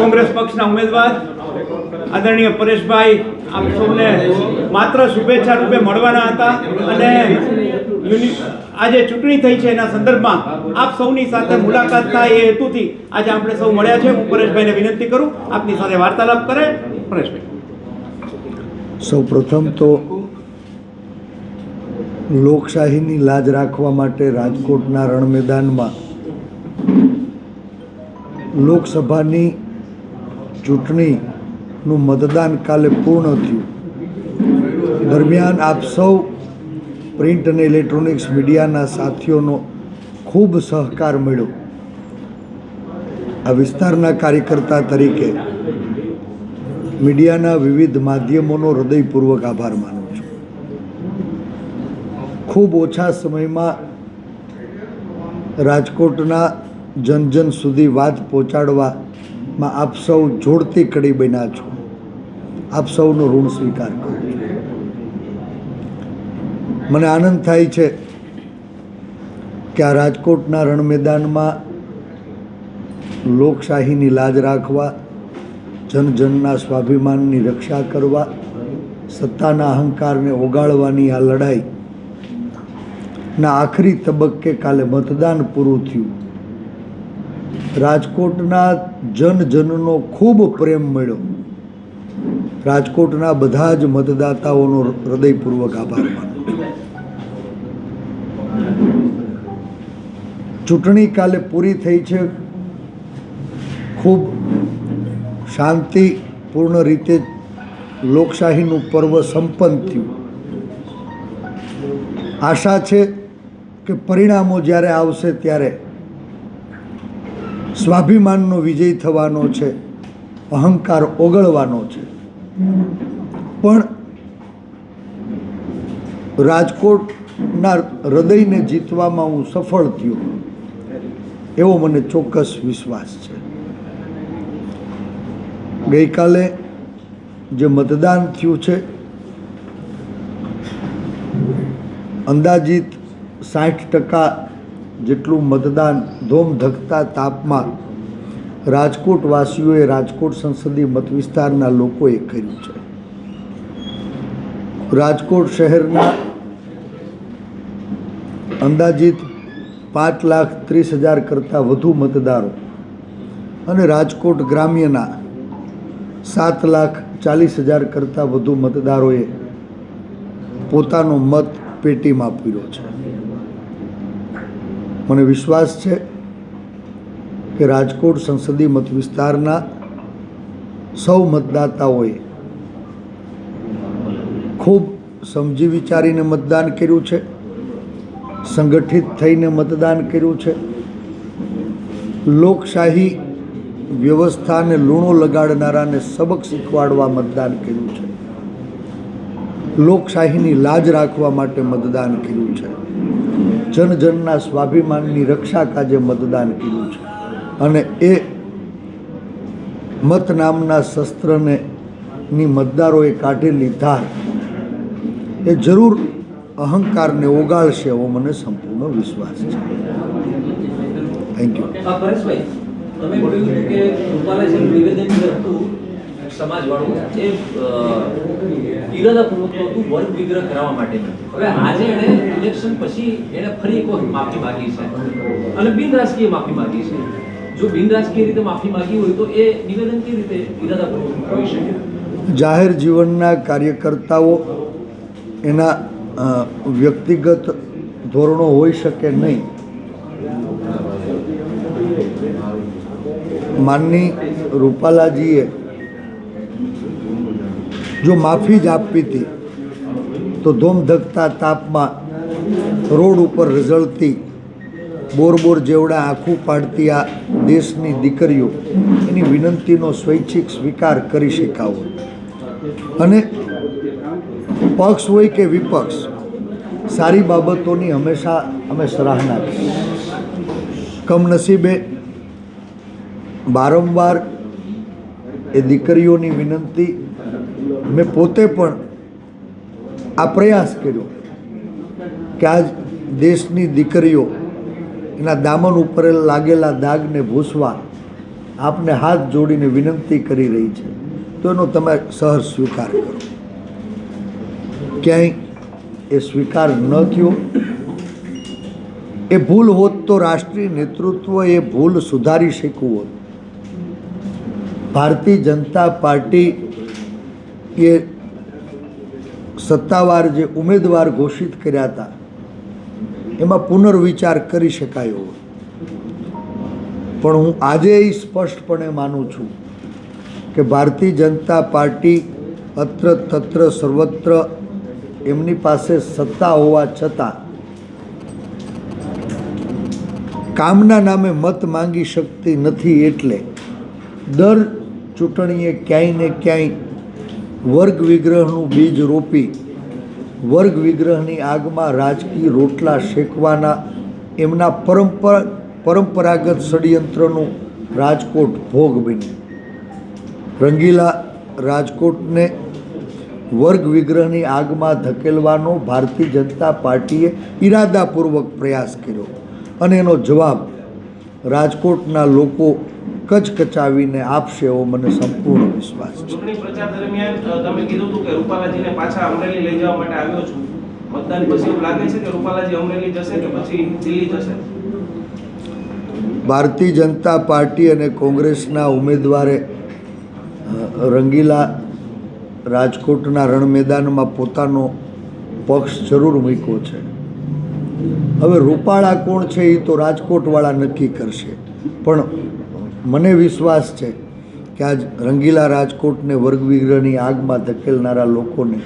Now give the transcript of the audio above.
કોંગ્રેસ પક્ષના ઉમેદવાર આદરણીય પરેશભાઈ, આપ સૌને માત્ર શુભેચ્છા રૂપે મળવાના હતા અને આજે ચૂંટણી થઈ છે એના સંદર્ભમાં આપ સૌની સાથે મુલાકાત થાય એ હેતુથી આજે આપણે સૌ મળ્યા છે. હું પરેશભાઈને વિનંતી કરું, આપની સાથે વાર્તાલાપ કરે પરેશભાઈ. સૌ પ્રથમ તો લોકશાહીની લાજ રાખવા માટે રાજકોટના રણ મેદાનમાં લોકસભાની ચૂંટણીનું મતદાન કાલે પૂર્ણ થયું. દરમિયાન આપ સૌ પ્રિન્ટ અને ઇલેક્ટ્રોનિક્સ મીડિયાના સાથીઓનો ખૂબ સહકાર મળ્યો. આ વિસ્તારના કાર્યકર્તા તરીકે મીડિયાના વિવિધ માધ્યમોનો હૃદયપૂર્વક આભાર માનું છું. ખૂબ ઓછા સમયમાં રાજકોટના જન જન સુધી વાત પહોંચાડવામાં આપ સૌ જોડતી કડી બન્યા છો. આપ સૌનો ઋણ સ્વીકાર કરું છું. મને આનંદ થાય છે કે આ રાજકોટના રણ મેદાનમાં લોકશાહીની લાજ રાખવા જન જનના સ્વાભિમાનની રક્ષા કરવા, સત્તાના અહંકારને ઓગાળવાની આ લડાઈ ના આખરી તબક્કે કાલે મતદાન પૂરું થયું. રાજકોટના જન જનનો ખૂબ પ્રેમ મળ્યો. રાજકોટના બધા જ મતદાતાઓનો હૃદયપૂર્વક આભાર માનો. ચૂંટણી કાલે પૂરી થઈ છે. ખૂબ શાંતિપૂર્ણ રીતે લોકશાહીનું પર્વ સંપન્ન થયું. આશા છે કે પરિણામો જ્યારે આવશે ત્યારે સ્વાભિમાનનો વિજય થવાનો છે, અહંકાર ઓગળવાનો છે. પણ રાજકોટના હૃદયને જીતવામાં હું સફળ થયો, એવો મને ચોક્કસ વિશ્વાસ છે. ગઈકાલે જે મતદાન થયું છે, અંદાજિત સાઠ ટકા જેટલું મતદાન ધોમધકતા તાપમાં રાજકોટવાસીઓએ રાજકોટ સંસદીય મત વિસ્તારના લોકોએ કર્યું છે. રાજકોટ શહેરના અંદાજિત પાંચ લાખ ત્રીસ હજાર કરતાં વધુ મતદારો અને રાજકોટ ગ્રામ્યના સાત લાખ ચાલીસ હજાર કરતાં વધુ મતદારોએ પોતાનો મત પેટીમાં પીરો છે. મને વિશ્વાસ છે કે રાજકોટ સંસદીય મત વિસ્તારના સૌ મતદાતાઓએ ખૂબ સમજી વિચારીને મતદાન કર્યું છે, સંગઠિત થઈને મતદાન કર્યું છે. લોકશાહી વ્યવસ્થાને લૂણો લગાડનારાને સબક શીખવાડવા મતદાન કર્યું છે. લોકશાહીની લાજ રાખવા માટે મતદાન કર્યું છે. જન જનના સ્વાભિમાનની રક્ષા કાજે મતદાન કર્યું છે. અને એ મત નામના શસ્ત્રને ની મતદારોએ કાઢેલી ધાર એ જરૂર અહંકારને ઓગાળશે એવો મને સંપૂર્ણ વિશ્વાસ છે. થેન્ક યુ તમે કે નિવેદન સમાજવાળું એ ઈરાદાપૂર્વક ઇરાદાપૂર્વક હતું વર્ગ વિગ્રહ કરાવવા માટે હવે આજે એણે ઇલેક્શન પછી એણે ફરી એક માફી માગી છે. અને બિન રાજકીય માફી માંગી છે. જો બિન રાજકીય રીતે માફી માંગી હોય તો એ નિવેદન કેવી રીતે ઈરાદાપૂર્વક હોઈ શકે? જાહેર જીવનના કાર્યકર્તાઓ એના વ્યક્તિગત ધોરણો હોઈ શકે નહીં. માનની રૂપાલાજીએ જો માફી જ આપવી હતી, તો ધોમધકતા તાપમાં રોડ ઉપર રઝળતી બોર બોર જેવડા આખું પાડતી આ દેશની દીકરીઓ એની વિનંતીનો સ્વૈચ્છિક સ્વીકાર કરી શકાવો અને પક્ષ હોય કે વિપક્ષ, સારી બાબતોની હંમેશા અમે સરાહના કમનસીબે વારંવાર એ દીકરીઓની વિનંતી મેં પોતે પણ આ પ્રયાસ કર્યો કે આજ દેશની દીકરીઓ એના દામન ઉપર લાગેલા દાગને ભૂસવા આપને હાથ જોડીને વિનંતી કરી રહી છે. તો એનો તમે સહર સ્વીકાર કરો. ક્યાંય એ સ્વીકાર ન થયો. એ ભૂલ હોત તો રાષ્ટ્રીય નેતૃત્વ એ ભૂલ સુધારી શક્યું હોત. ભારતીય જનતા પાર્ટી એ સત્તાવાર જે ઉમેદવાર ઘોષિત કર્યા હતા, એમાં પુનર્વિચાર કરી શકાયો પણ હું આજે સ્પષ્ટપણે માનું છું કે ભારતીય જનતા પાર્ટી અત્ર તત્ર સર્વત્ર એમની પાસે સત્તા હોવા છતાં કામના નામે મત માંગી શકતી નથી એટલે દર ચૂંટણીએ ક્યાંય ને ક્યાંય વર્ગ વિગ્રહનું બીજ રોપી, વર્ગ વિગ્રહની આગમાં રાજકીય રોટલા શેકવાના એમના પરંપરા, પરંપરાગત ષડયંત્રનું રાજકોટ ભોગ બન્યું. રંગીલા રાજકોટને વર્ગ વિગ્રહની આગમાં ધકેલવાનો ભારતીય જનતા પાર્ટીએ ઈરાદાપૂર્વક પ્રયાસ કર્યો અને એનો જવાબ રાજકોટના લોકો કચકચાવીને આપશે એવો મને સંપૂર્ણ વિશ્વાસ છે. ચૂંટણી પ્રચાર દરમિયાન અ, તમે કીધું હતું કે રૂપાલાજીને પાછા અમરેલી લઈ જવા માટે આવ્યો છું. મતદાન પછી એવું લાગે છે કે રૂપાલાજી અમરેલી જશે કે પછી દિલ્હી જશે? ભારતીય જનતા પાર્ટી અને કોંગ્રેસના ઉમેદવારે રંગીલા રાજકોટના રણ મેદાનમાં પોતાનો પક્ષ જરૂર મૂક્યો છે. હવે રૂપાળા કોણ છે એ તો રાજકોટવાળા નક્કી કરશે. પણ મને વિશ્વાસ છે કે આજ રંગીલા રાજકોટને વર્ગ વિગ્રહની આગમાં ધકેલનારા લોકોને